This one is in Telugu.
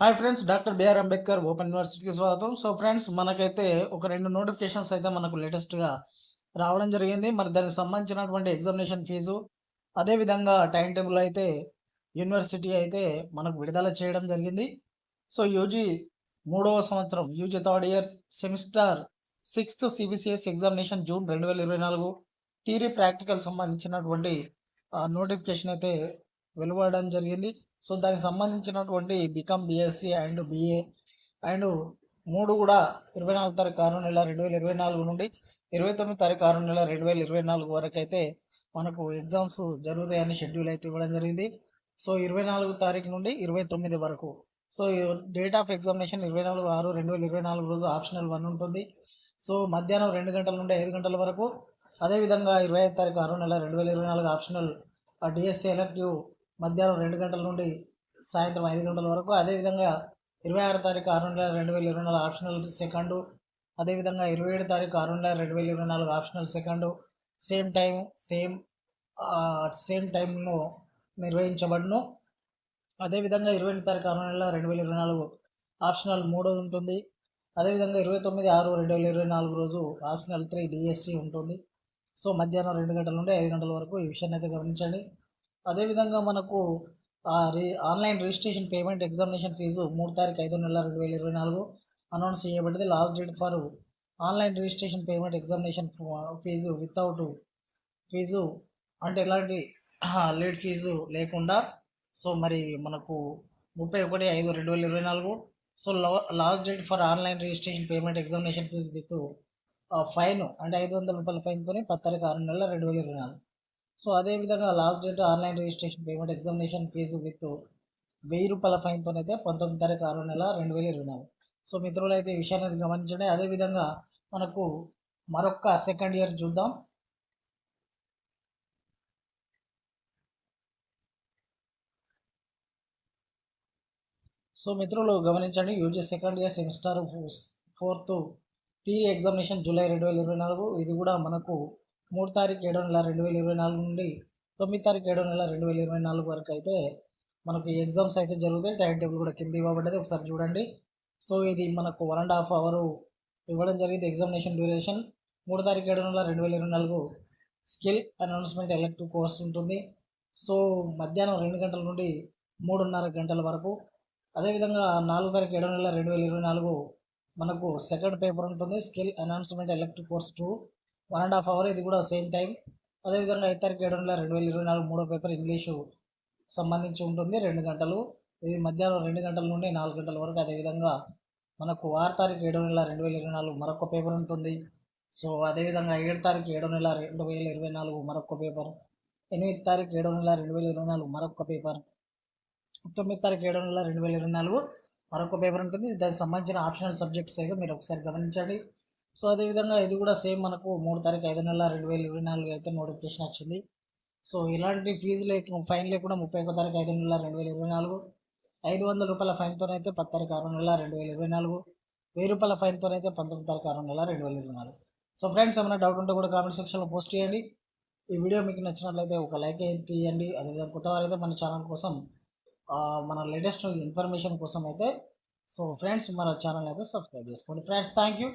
Hi friends doctor B R Ambedkar open యూనివర్సిటీకి స్వాగతం. సో ఫ్రెండ్స్ మనకైతే ఒక రెండు నోటిఫికేషన్స్ అయితే మనకు లేటెస్ట్గా రావడం జరిగింది. మరి దానికి సంబంధించినటువంటి ఎగ్జామినేషన్ ఫీజు అదేవిధంగా టైం టేబుల్ అయితే యూనివర్సిటీ అయితే మనకు విడుదల చేయడం జరిగింది. సో యూజీ మూడవ సంవత్సరం UG third year semester sixth CBCS examination June రెండు వేల ఇరవై నాలుగు. థీరీ ప్రాక్టికల్ సంబంధించినటువంటి నోటిఫికేషన్ అయితే వెలువడడం జరిగింది. సో దానికి సంబంధించినటువంటి BCom BSc and BA and మూడు కూడా ఇరవై నాలుగు తారీఖు ఆరు నెల రెండు వేల ఇరవై నాలుగు నుండి ఇరవై తొమ్మిది తారీఖు ఆరు నెల రెండు వేల ఇరవై నాలుగు వరకు అయితే మనకు ఎగ్జామ్స్ జరుగుతాయని షెడ్యూల్ అయితే ఇవ్వడం జరిగింది. సో ఇరవై నాలుగు తారీఖు నుండి ఇరవై తొమ్మిది వరకు. సో డేట్ ఆఫ్ ఎగ్జామినేషన్ ఇరవై నాలుగు ఆరు రెండు వేల ఇరవై నాలుగు రోజు ఆప్షనల్ వన్ ఉంటుంది. సో మధ్యాహ్నం రెండు గంటల నుండి ఐదు గంటల వరకు. అదేవిధంగా ఇరవై ఐదు తారీఖు ఆరు నెల రెండు వేల ఇరవై నాలుగు ఆప్షనల్ డిఎస్సీ ఎలక్టివ్ మధ్యాహ్నం రెండు గంటల నుండి సాయంత్రం ఐదు గంటల వరకు. అదేవిధంగా ఇరవై ఆరు తారీఖు ఆరు నెల రెండు వేల ఇరవై నాలుగు ఆప్షనల్ సెకండు. అదేవిధంగా ఇరవై ఏడు తారీఖు ఆరు నెల రెండు వేల ఇరవై నాలుగు optional second. Same time same same టైంను నిర్వహించబడును. అదేవిధంగా ఇరవై ఎనిమిది తారీఖు ఆరు నెల రెండు వేల ఇరవై నాలుగు ఆప్షనల్ మూడో ఉంటుంది. అదేవిధంగా ఇరవై తొమ్మిది ఆరు రెండు వేల ఇరవై నాలుగు రోజు ఆప్షనల్ త్రీ డిఎస్సి ఉంటుంది. సో మధ్యాహ్నం రెండు గంటల నుండి ఐదు గంటల వరకు ఈ విషయాన్ని అయితే గమనించండి. అదేవిధంగా మనకు re online registration payment examination fee మూడు తారీఖు ఐదు నెల రెండు వేల ఇరవై నాలుగు అనౌన్స్ చేయబడింది. Last date for online registration payment examination fee without fee అంటే ఎలాంటి లేట్ ఫీజు లేకుండా సో మరి మనకు ముప్పై ఒకటి ఐదు రెండు వేల ఇరవై నాలుగు. So last date for online registration payment examination fee with fine అంటే ఐదు వందల రూపాయల ఫైన్తోనే పది తారీఖు ఆరు నెలల రెండు వేల ఇరవై నాలుగు. సో అదేవిధంగా last date online registration payment examination fee with వెయ్యి రూపాయల ఫైన్తో అయితే పంతొమ్మిది తారీఖు ఆరు నెల రెండు వేల ఇరవై నాలుగు. సో మిత్రులు అయితే ఈ విషయాన్ని గమనించండి. అదేవిధంగా మనకు మరొక సెకండ్ ఇయర్ చూద్దాం. సో మిత్రులు గమనించండి UG second year semester fourth theory examination July రెండు వేల ఇరవై నాలుగు. ఇది కూడా మనకు మూడు తారీఖు ఏడో నెల రెండు వేల ఇరవై నాలుగు నుండి తొమ్మిది తారీఖు ఏడో నెల రెండు వేల ఇరవై నాలుగు వరకు అయితే మనకు ఎగ్జామ్స్ అయితే జరుగుతాయి. టైం టేబుల్ కూడా కింద ఇవ్వబడ్డది. ఒకసారి చూడండి. సో ఇది మనకు వన్ అండ్ హాఫ్ అవరు ఇవ్వడం జరిగింది. ఎగ్జామినేషన్ డ్యూరేషన్ మూడు తారీఖు ఏడు నెల రెండు వేల ఇరవై నాలుగు స్కిల్ అనౌన్స్మెంట్ ఎలక్టివ్ కోర్స్ ఉంటుంది. సో మధ్యాహ్నం రెండు గంటల నుండి మూడున్నర గంటల వరకు. అదేవిధంగా నాలుగు తారీఖు ఏడు నెల రెండు వేల ఇరవై నాలుగు మనకు సెకండ్ పేపర్ ఉంటుంది. Skill announcement elective course two. One and half hour ఇది కూడా సేమ్ టైం. అదేవిధంగా ఐదు తారీఖు ఏడు నెల రెండు వేల ఇరవై నాలుగు మూడో పేపర్ ఇంగ్లీషు సంబంధించి ఉంటుంది. రెండు గంటలు. ఇది మధ్యాహ్నం రెండు గంటల నుండి నాలుగు గంటల వరకు. అదేవిధంగా మనకు ఆరు తారీఖు ఏడు నెల రెండు వేల ఇరవై నాలుగు మరొక పేపర్ ఉంటుంది. సో అదేవిధంగా ఏడు తారీఖు ఏడు నెల రెండు వేల ఇరవై నాలుగు మరొక పేపర్. ఎనిమిది తారీఖు ఏడు నెల రెండు వేల ఇరవై నాలుగు మరొక పేపర్. తొమ్మిది తారీఖు ఏడు నెల రెండు వేల ఇరవై నాలుగు మరొక పేపర్ ఉంటుంది. దానికి సంబంధించిన ఆప్షనల్ సబ్జెక్ట్స్ అయితే మీరు ఒకసారి గమనించండి. సో అదేవిధంగా ఇది కూడా సేమ్ మనకు మూడు తారీఖు ఐదు నెలల రెండు వేల ఇరవై నాలుగు అయితే నోటిఫికేషన్ వచ్చింది. సో ఇలాంటి ఫీజు లేక ఫైన్ లేకుండా ముప్పై ఒక తారీఖు ఐదు నెలల రెండు వేల ఇరవై నాలుగు ఐదు వందల రూపాయల ఫైన్తో అయితే పది తారీఖు ఆరు నెల రెండు వేల ఇరవై నాలుగు వెయ్యి రూపాయల ఫైన్తో అయితే పంతొమ్మిది తారీఖు ఆరు నెల రెండు వేల ఇరవై నాలుగు. సో ఫ్రెండ్స్ ఏమైనా డౌట్ ఉంటే కూడా కామెంట్ సెక్షన్లో పోస్ట్ చేయండి. ఈ వీడియో మీకు నచ్చినట్లయితే ఒక లైక్ అయితే తీయండి. అదేవిధంగా కొత్త వారైతే మన ఛానల్ కోసం మన లేటెస్ట్ ఇన్ఫర్మేషన్ కోసం అయితే సో ఫ్రెండ్స్ మన ఛానల్ అయితే సబ్స్క్రైబ్ చేసుకోండి. Friends thank you